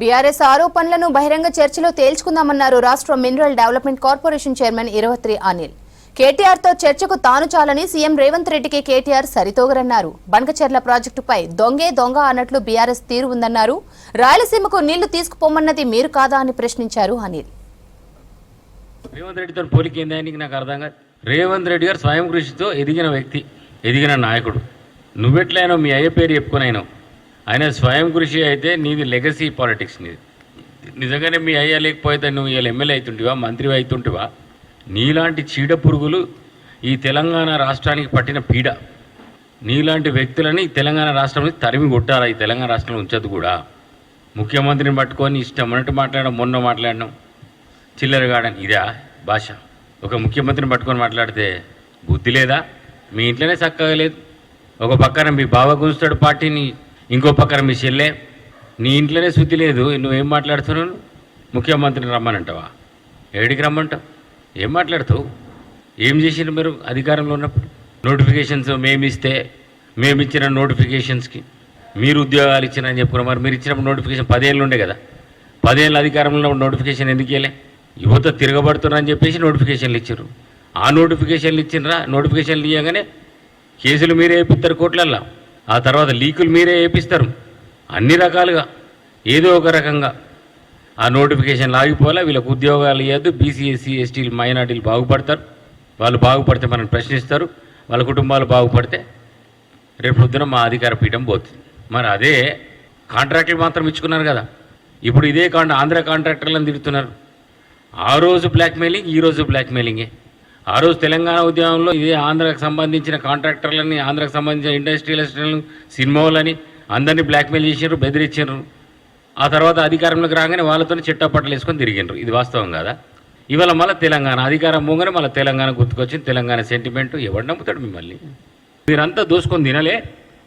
BRS ఆరోపణలను బహిరంగ చర్చలో తేల్చుకుందామన్నారు రాష్ట్ర mineral development corporation chairman Iravatri Anil. కేటీఆర్తో చర్చకు తాను చాలని సీఎం రేవంత్ రెడ్డికి కేటీఆర్ సరితోగరన్నారు. బంకచెర్ల ప్రాజెక్టుపై దొంగే దొంగ అన్నట్లు బీఆర్ఎస్ తీరు ఉందన్నారు. రాయలసీమకు నీళ్ళు తీసుకుపోమన్నది మీరు కాదా అని ప్రశ్నించారు అనిల్. రేవంత్ రెడ్డితో పోలిక నాకు అర్థం కాదు. రేవంత్ రెడ్డి గారు స్వయం కృషితో ఎదిగిన వ్యక్తి ఎదిగిన నాయకుడు. నువ్వెట్లయినా మీ అయ్య పేరు చెప్పుకొని ఆయన స్వయం కృషి అయితే నీది లెగసీ పాలిటిక్స్ నీది. నిజంగానే మీ అయ్యా లేకపోతే నువ్వు ఇలా ఎమ్మెల్యే అవుతుంటివా మంత్రి అవుతుంటివా? నీలాంటి చీడ పురుగులు ఈ తెలంగాణ రాష్ట్రానికి పట్టిన పీడ. నీలాంటి వ్యక్తులని తెలంగాణ రాష్ట్రం తరిమి కొట్టారా ఈ తెలంగాణ రాష్ట్రంలో ఉంచదు కూడా. ముఖ్యమంత్రిని పట్టుకొని ఇష్టం అన్నట్టు మాట్లాడడం మొన్న మాట్లాడడం చిల్లరగాడని ఇదా భాష. ఒక ముఖ్యమంత్రిని పట్టుకొని మాట్లాడితే బుద్ధి లేదా? మీ ఇంట్లోనే చక్కగా లేదు. ఒక పక్కన మీ బావ గుంజుతాడు పార్టీని ఇంకో పక్కన మీ చెల్లె నీ ఇంట్లోనే శుద్ధి లేదు నువ్వేం మాట్లాడుతున్నావు? ముఖ్యమంత్రిని రమ్మనంటావా? ఏడికి రమ్మంటావు? ఏం మాట్లాడుతావు? ఏం చేసిండ్రు మీరు అధికారంలో ఉన్నప్పుడు? నోటిఫికేషన్స్ మేమిస్తే మేము ఇచ్చిన నోటిఫికేషన్స్కి మీరు ఉద్యోగాలు ఇచ్చినని చెప్పుకున్నారు. మరి మీరు ఇచ్చినప్పుడు నోటిఫికేషన్ పదేళ్ళు ఉండే కదా? పదేళ్ళ అధికారంలో నోటిఫికేషన్ ఎందుకు ఇవ్వలే యువత తిరగబడుతున్నారని చెప్పేసి నోటిఫికేషన్లు ఇచ్చారు ఆ నోటిఫికేషన్లు ఇచ్చినరా నోటిఫికేషన్లు ఇవ్వగానే కేసులు మీరే వేపిస్తారు కోట్లల్లో. ఆ తర్వాత లీకులు మీరే వేపిస్తారు అన్ని రకాలుగా. ఏదో ఒక రకంగా. ఆ నోటిఫికేషన్ ఆగిపోలే వీళ్ళకి ఉద్యోగాలు ఇవ్వద్దు బీసీ ఎస్సీ ఎస్టీలు మైనార్టీలు బాగుపడతారు. వాళ్ళు బాగుపడితే మనం ప్రశ్నిస్తారు. వాళ్ళ కుటుంబాలు బాగుపడితే రేపు పొద్దున మా అధికార పీఠం పోతుంది. మరి అదే కాంట్రాక్టులు మాత్రం ఇచ్చుకున్నారు కదా. ఇప్పుడు ఇదే కాంట్రా ఆంధ్ర కాంట్రాక్టర్లను తిడుతున్నారు. ఆ రోజు బ్లాక్మెయిలింగ్ ఈ రోజు బ్లాక్మెయిలింగే ఆ రోజు తెలంగాణ ఉద్యమంలో ఇదే ఆంధ్రకు సంబంధించిన కాంట్రాక్టర్లని ఆంధ్రాకు సంబంధించిన ఇండస్ట్రియలిస్టులను సినిమాలని అందరినీ బ్లాక్మెయిల్ చేసారు బెదిరించారు ఆ తర్వాత అధికారంలోకి రాగానే వాళ్ళతో చిట్టపట్టలు వేసుకొని తిరిగినారు ఇది వాస్తవం కదా? ఇవాళ మళ్ళీ తెలంగాణ అధికారం మూగానే మళ్ళీ తెలంగాణ గుర్తుకొచ్చింది. తెలంగాణ సెంటిమెంట్ ఎవడు నమ్ముతాడు మిమ్మల్ని? మీరంతా దోసుకొని తినలే.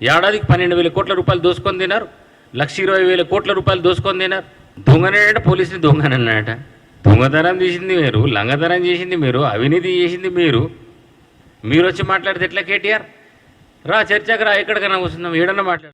ఏడాదికి పన్నెండు వేల కోట్ల రూపాయలు దోసుకొని తినారు లక్ష ఇరవై వేల కోట్ల రూపాయలు దోసుకొని తినారు దొంగనేట పోలీసుని దొంగనన్నట దొంగతనం చేసింది మీరు లంగతనం చేసింది మీరు అవినీతి చేసింది మీరు. మీరు వచ్చి మాట్లాడితే ఎట్లా కేటీఆర్? రా చర్చకు రా ఎక్కడికైనా వస్తున్నాం ఏడన్నా మాట్లాడు.